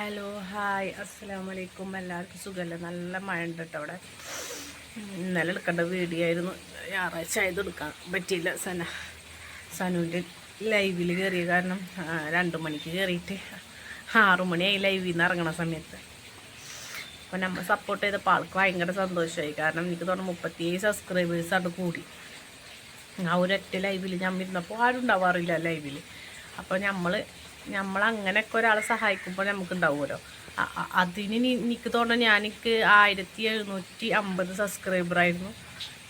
Hello hi. അസ്സാം വലൈക്കും എല്ലാവർക്കും സുഖമല്ലേ നല്ല മഴ ഉണ്ട് കേട്ടോ അവിടെ. ഇന്നലെ എടുക്കേണ്ട വീഡിയോ ആയിരുന്നു ഞായറാഴ്ച ആയത് എടുക്കാൻ പറ്റിയില്ല സന. സനുവിന്റെ ലൈവിൽ കയറിയ കാരണം രണ്ടു മണിക്ക് കയറിയിട്ട് ആറു മണിയായി ലൈവിൽ നിന്ന് ഇറങ്ങണ സമയത്ത്. അപ്പോൾ നമ്മൾ സപ്പോർട്ട് ചെയ്തപ്പോൾ ആൾക്ക് ഭയങ്കര സന്തോഷമായി. കാരണം എനിക്ക് തോന്നുന്നു മുപ്പത്തിയേഴ് സബ്സ്ക്രൈബേഴ്സ് അത് കൂടി. ആ ഒരൊറ്റ ലൈവിൽ ഞാൻ ഇരുന്നപ്പോൾ ആരും ഉണ്ടാവാറില്ല ലൈവിൽ അപ്പോൾ നമ്മൾ നമ്മൾ അങ്ങനെയൊക്കെ ഒരാളെ സഹായിക്കുമ്പോൾ നമുക്ക് ഉണ്ടാവുമല്ലോ അതിന് എനിക്ക് തോന്നുന്നു ഞാനിക്ക് ആയിരത്തി എഴുന്നൂറ്റി അമ്പത് സബ്സ്ക്രൈബറായിരുന്നു.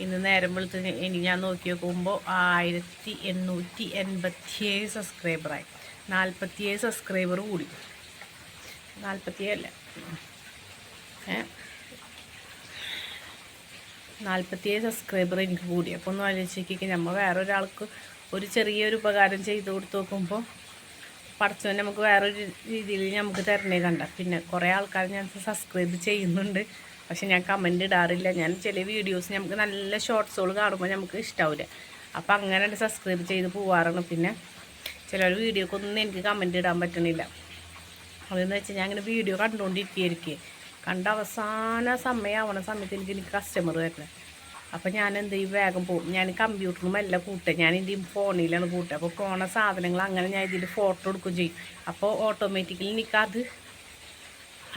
ഇന്ന് നേരം വെളുത്ത് ഇനി ഞാൻ നോക്കി നോക്കുമ്പോൾ ആയിരത്തി എണ്ണൂറ്റി എൺപത്തിയേഴ് സബ്സ്ക്രൈബറായി. നാൽപ്പത്തിയേഴ് സബ്സ്ക്രൈബർ കൂടി. നാൽപ്പത്തിയേഴ് അല്ല? നാൽപ്പത്തിയേഴ് സബ്സ്ക്രൈബർ എനിക്ക് കൂടി. അപ്പോൾ ഒന്ന് ആലോചിക്കുക നമ്മൾ വേറെ ഒരാൾക്ക് ഒരു ചെറിയൊരു ഉപകാരം ചെയ്ത് കൊടുത്ത് നോക്കുമ്പോൾ പഠിച്ചവൻ നമുക്ക് വേറൊരു രീതിയിൽ നമുക്ക് തരണേ കണ്ട. പിന്നെ കുറേ ആൾക്കാർ ഞാൻ സബ്സ്ക്രൈബ് ചെയ്യുന്നുണ്ട്. പക്ഷെ ഞാൻ കമന്റ് ഇടാറില്ല. ഞാൻ ചില വീഡിയോസ് നമുക്ക് നല്ല ഷോർട്സുകൾ കാണുമ്പോൾ നമുക്ക് ഇഷ്ടാവില്ല അപ്പോൾ അങ്ങനെ സബ്സ്ക്രൈബ് ചെയ്ത് പോവാറാണ്. പിന്നെ ചില വീഡിയോക്കൊന്നും എനിക്ക് കമന്റ് ഇടാൻ പറ്റണില്ല. അതെന്ന് വെച്ചാൽ ഞാൻ ഇങ്ങനെ വീഡിയോ കണ്ടുകൊണ്ടിരിക്കുകയായിരിക്കും കണ്ട അവസാന സമയമാവണ സമയത്ത് എനിക്ക് എനിക്ക് കസ്റ്റമർ വരണേ. അപ്പോൾ ഞാൻ എന്ത് ചെയ്യും? വേഗം പോകും ഞാൻ എല്ലാം കൂട്ടുക. ഞാൻ എന്റെ ഫോണിലാണ് കൂട്ടുക. അപ്പോൾ പോണ സാധനങ്ങൾ അങ്ങനെ ഞാൻ ഇതിൽ ഫോട്ടോ എടുക്കുകയും ചെയ്യും. അപ്പോൾ ഓട്ടോമാറ്റിക്കലി എനിക്കത്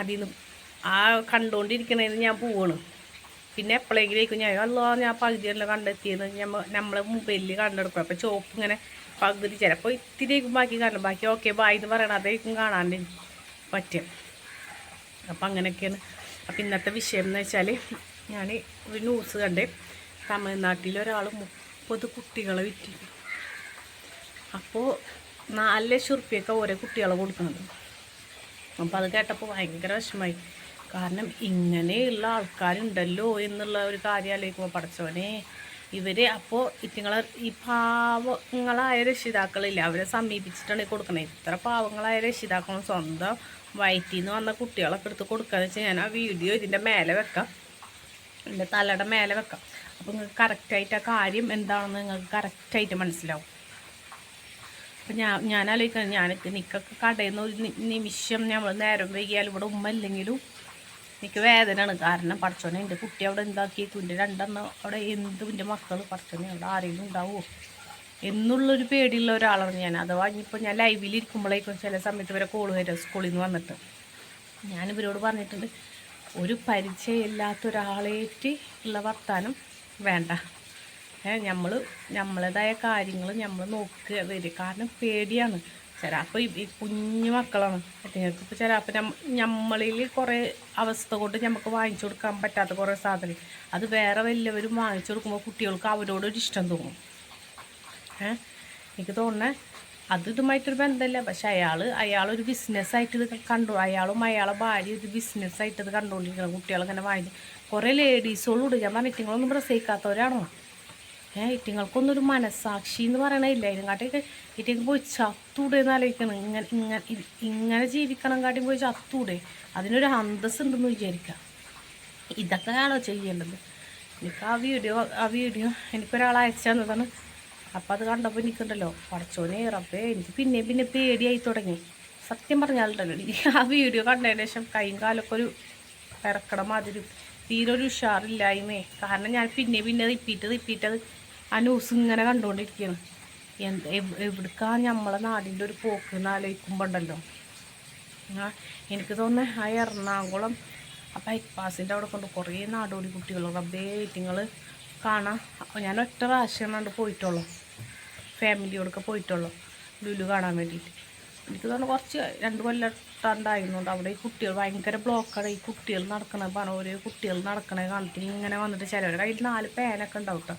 അതിൽ നിന്ന് ആ കണ്ടുകൊണ്ടിരിക്കണേന്ന് ഞാൻ പോവാണ്. പിന്നെ എപ്പോഴെങ്കിലും ഞാൻ അല്ലോ ഞാൻ പകുതിയല്ല കണ്ടെത്തിയെന്ന് നമ്മൾ നമ്മളെ മൊബൈലിൽ കണ്ടെടുക്കും. അപ്പോൾ ചോപ്പ് ഇങ്ങനെ പകുതി ചിലപ്പോൾ ഇത്തിരിയേക്കും ബാക്കി കാണും ബാക്കി ഓക്കെ ബായ് എന്ന് പറയണം അതേക്കും കാണാണ്ട് പറ്റും. അപ്പം അങ്ങനെയൊക്കെയാണ്. അപ്പം ഇന്നത്തെ വിഷയം എന്ന് വെച്ചാൽ ഞാൻ ഒരു ന്യൂസ് കണ്ടേ. തമിഴ്നാട്ടിൽ ഒരാൾ മുപ്പത് കുട്ടികളെ വിറ്റി. അപ്പോൾ നാല് ലക്ഷം ഉറുപ്പ്യൊക്കെ ഓരോ കുട്ടികളെ കൊടുക്കുന്നത്. അപ്പോൾ അത് കേട്ടപ്പോൾ ഭയങ്കര വിഷമായി. കാരണം ഇങ്ങനെയുള്ള ആൾക്കാരുണ്ടല്ലോ എന്നുള്ള ഒരു കാര്യം ആലോചിക്കുമ്പോൾ പഠിച്ചവനെ ഇവർ അപ്പോൾ ഇറ്റങ്ങളെ ഈ പാവങ്ങളായ രക്ഷിതാക്കളില്ല അവരെ സമീപിച്ചിട്ടാണ് ഈ കൊടുക്കണത് ഇത്ര പാവങ്ങളായ രക്ഷിതാക്കളും സ്വന്തം വയറ്റിൽ നിന്ന് വന്ന കുട്ടികളൊക്കെ എടുത്ത് കൊടുക്കാന്ന് വെച്ചാൽ ഞാൻ ആ വീഡിയോ ഇതിന്റെ മേലെ വെക്കാം. എന്റെ തലയുടെ മേലെ വെക്കാം. അപ്പോൾ നിങ്ങൾക്ക് കറക്റ്റായിട്ട് ആ കാര്യം എന്താണെന്ന് നിങ്ങൾക്ക് കറക്റ്റായിട്ട് മനസ്സിലാവും. അപ്പം ഞാൻ ഞാൻ ആലോചിക്കുന്നത് ഞാൻ നിൽക്കൊക്കെ കടയിൽ നിന്ന് ഒരു നിമിഷം നമ്മൾ നേരം വൈകിയാലും ഇവിടെ ഉമ്മ ഇല്ലെങ്കിലും എനിക്ക് വേദനയാണ്. കാരണം പഠിച്ചോനെ എന്റെ കുട്ടി അവിടെ എന്താക്കി എന്റെ രണ്ടെണ്ണം അവിടെ എന്തും എന്റെ മക്കൾ പഠിച്ചോനെ അവിടെ ആരെങ്കിലും ഉണ്ടാവുമോ എന്നുള്ളൊരു പേടിയുള്ള ഒരാളാണ് ഞാൻ. അഥവാ ഇനിയിപ്പോൾ ഞാൻ ലൈവിലിരിക്കുമ്പോഴേക്കും ചില സമയത്ത് വരെ കോൾ വരും സ്കൂളിൽ നിന്ന് വന്നിട്ട്. ഞാൻ ഇവരോട് പറഞ്ഞിട്ടുണ്ട് ഒരു പരിചയമില്ലാത്ത ഒരാളേറ്റ് ഉള്ള വർത്താനം വേണ്ട. നമ്മൾ നമ്മളേതായ കാര്യങ്ങൾ നമ്മൾ നോക്കുക വരിക. കാരണം പേടിയാണ്. ചിലപ്പോൾ ഈ കുഞ്ഞു മക്കളാണ്. നിങ്ങൾക്ക് ഇപ്പോൾ ചിലപ്പോൾ നമ്മളിൽ കുറേ അവസ്ഥ കൊണ്ട് നമുക്ക് വാങ്ങിച്ചു കൊടുക്കാൻ പറ്റാത്ത കുറേ സാധനം. അത് വേറെ വല്ലവരും വാങ്ങിച്ചു കൊടുക്കുമ്പോൾ കുട്ടികൾക്ക് അവരോടൊരു ഇഷ്ടം തോന്നും. ഏ എനിക്ക് തോന്നണേ അത് ഇതുമായിട്ടൊരു ബന്ധമില്ല പക്ഷെ അയാൾ അയാളൊരു ബിസിനസ്സായിട്ട് ഇത് കണ്ടു. അയാളും അയാളെ ഭാര്യ ഒരു ബിസിനസ്സായിട്ട് ഇത് കണ്ടുകൊണ്ടിരിക്കണം കുട്ടികളിങ്ങനെ വാങ്ങി കുറേ ലേഡീസുകളും ഉണ്ട് ഞാൻ പറഞ്ഞു ഇറ്റിങ്ങളൊന്നും പ്രസവിക്കാത്തവരാണോ? ഏ ഇറ്റിങ്ങൾക്കൊന്നും ഒരു മനസ്സാക്ഷി എന്ന് പറയണില്ല ഇതിനെക്കാട്ടിയൊക്കെ ഇറ്റിങ്ങൾ പോയി ചത്തൂടെ എന്ന് ആലോചിക്കണം. ഇങ്ങനെ ഇങ്ങനെ ഇങ്ങനെ ജീവിക്കണം കാട്ടി പോയി ചത്തൂടെ. അതിനൊരു അന്തസ് ഉണ്ടെന്ന് വിചാരിക്കാം ഇതൊക്കെയാണോ ചെയ്യേണ്ടത്? എനിക്ക് ആ വീഡിയോ ആ വീഡിയോ എനിക്കൊരാൾ അപ്പം അത് കണ്ടപ്പോൾ എനിക്കുണ്ടല്ലോ പടച്ചോനെ റബ്ബേ എനിക്ക് പിന്നെ പിന്നെ പേടിയായി തുടങ്ങി. സത്യം പറഞ്ഞാലുണ്ടല്ലോ എനിക്ക് ആ വീഡിയോ കണ്ടതിന് ശേഷം കൈയും കാലൊക്കെ ഒരു ഇറക്കണ മാതിരി തീരെ ഒരു ഉഷാറില്ലായ്മേ. കാരണം ഞാൻ പിന്നെ പിന്നെ റിപ്പീറ്റ് റിപ്പീറ്റ് അത് ആ ന്യൂസ് ഇങ്ങനെ കണ്ടുകൊണ്ടിരിക്കുകയാണ് എന്ത് എവ്- എവിടുക്കാ നമ്മളെ നാടിന്റെ ഒരു പോക്ക് എന്ന് ആലോചിക്കുമ്പോൾ ഉണ്ടല്ലോ ആ എനിക്ക് തോന്നുന്നത് ആ എറണാകുളം ആ ബൈപ്പാസിന്റെ അവിടെ കൊണ്ട് കുറേ നാടോടി കുട്ടികൾ റബ്ബേ കാണാം. അപ്പോൾ ഞാൻ ഒറ്റ പ്രാവശ്യം കണ്ട് പോയിട്ടുള്ളൂ. ഫാമിലിയോടൊക്കെ പോയിട്ടുള്ളൂ. ലുലു കാണാൻ വേണ്ടിയിട്ട്. എനിക്ക് തോന്നുന്നു കുറച്ച് രണ്ട് കൊല്ലത്താണ്ടായിരുന്നുണ്ട് അവിടെ ഈ കുട്ടികൾ ഭയങ്കര ബ്ലോക്കാണ് ഈ കുട്ടികൾ നടക്കണ പണം ഓരോ കുട്ടികൾ നടക്കണ കണ്ടിട്ട് ഇങ്ങനെ വന്നിട്ട് ചിലവരുടെ കയ്യിൽ നാല് പേനൊക്കെ ഉണ്ടാവും കേട്ടോ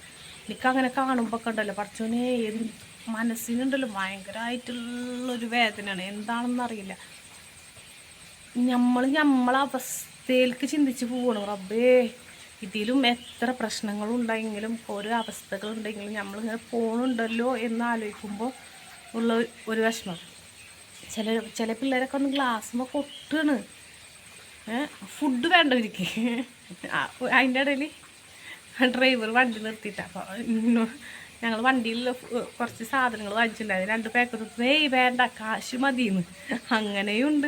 എനിക്കങ്ങനെ കാണുമ്പോൾ ഒക്കെ ഉണ്ടല്ലോ പഠിച്ചോനെ ഏത് മനസ്സിനുണ്ടല്ലോ ഭയങ്കരമായിട്ടുള്ളൊരു വേദനയാണ്. എന്താണെന്നറിയില്ല നമ്മൾ നമ്മളെ അവസ്ഥയിലേക്ക് ചിന്തിച്ച് പോകണം റബ്ബേ ഇതിലും എത്ര പ്രശ്നങ്ങളുണ്ടെങ്കിലും ഓരോ അവസ്ഥകളുണ്ടെങ്കിലും നമ്മളിങ്ങനെ പോകണുണ്ടല്ലോ എന്ന് ആലോചിക്കുമ്പോൾ ഉള്ള ഒരു- വിഷമം. ചില ചില പിള്ളേരൊക്കെ ഒന്ന് ഗ്ലാസ്സുമ്പോൾ കൊട്ടാണ് ഫുഡ് വേണ്ട ഒരിക്കൽ അതിന്റെ ഇടയിൽ ഡ്രൈവർ വണ്ടി നിർത്തിയിട്ട്. അപ്പോൾ ഞങ്ങൾ വണ്ടിയിൽ കുറച്ച് സാധനങ്ങൾ വാങ്ങിച്ചിട്ടുണ്ടായിരുന്നു രണ്ട് പാക്കറ്റ് ഏയ് വേണ്ട കാശ് മതിയെന്ന് അങ്ങനെയുണ്ട്.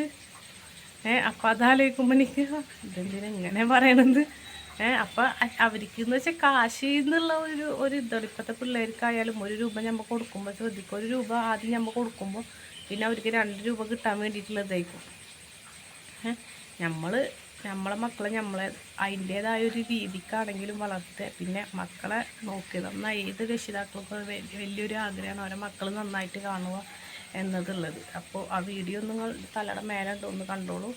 ഏഹ് അപ്പം അതാലോചിക്കുമ്പോൾ എനിക്ക് ഇതെന്തിനെങ്ങനെ പറയണത്? ഏ അപ്പം അവർക്ക് എന്ന് വെച്ചാൽ കാശ് എന്നുള്ള ഒരു ഒരു ഇതാണ്. ഇപ്പോഴത്തെ പിള്ളേർക്കായാലും ഒരു രൂപ നമ്മൾ കൊടുക്കുമ്പോൾ ശ്രദ്ധിക്കും. ഒരു രൂപ ആദ്യം നമ്മൾ കൊടുക്കുമ്പോൾ പിന്നെ അവർക്ക് രണ്ട് രൂപ കിട്ടാൻ വേണ്ടിയിട്ടുള്ളതായിരിക്കും. നമ്മൾ നമ്മളെ മക്കളെ നമ്മളെ അതിന്റേതായ ഒരു രീതിക്കാണെങ്കിലും വളർത്തുക. പിന്നെ മക്കളെ നോക്കി നന്നായി. ഏത് രക്ഷിതാക്കൾക്കും വലിയൊരു ആഗ്രഹമാണ് അവരെ മക്കൾ നന്നായിട്ട് കാണുക എന്നതുള്ളത് അപ്പോൾ ആ വീഡിയോ നിങ്ങൾ തലയുടെ മേലെ ഒന്ന് കണ്ടോളൂ.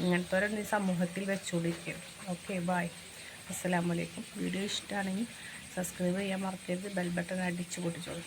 ഇങ്ങനത്തെ ഒരു സമൂഹത്തിൽ വെച്ചുകൊണ്ടിരിക്കും ഓക്കെ ബായ് അസ്സലാമലൈക്കും വീഡിയോ ഇഷ്ടമാണെങ്കിൽ സബ്സ്ക്രൈബ് ചെയ്യാൻ മറക്കരുത്. ബെൽ ബട്ടൺ അടിച്ച് പൊട്ടിച്ചോളൂ.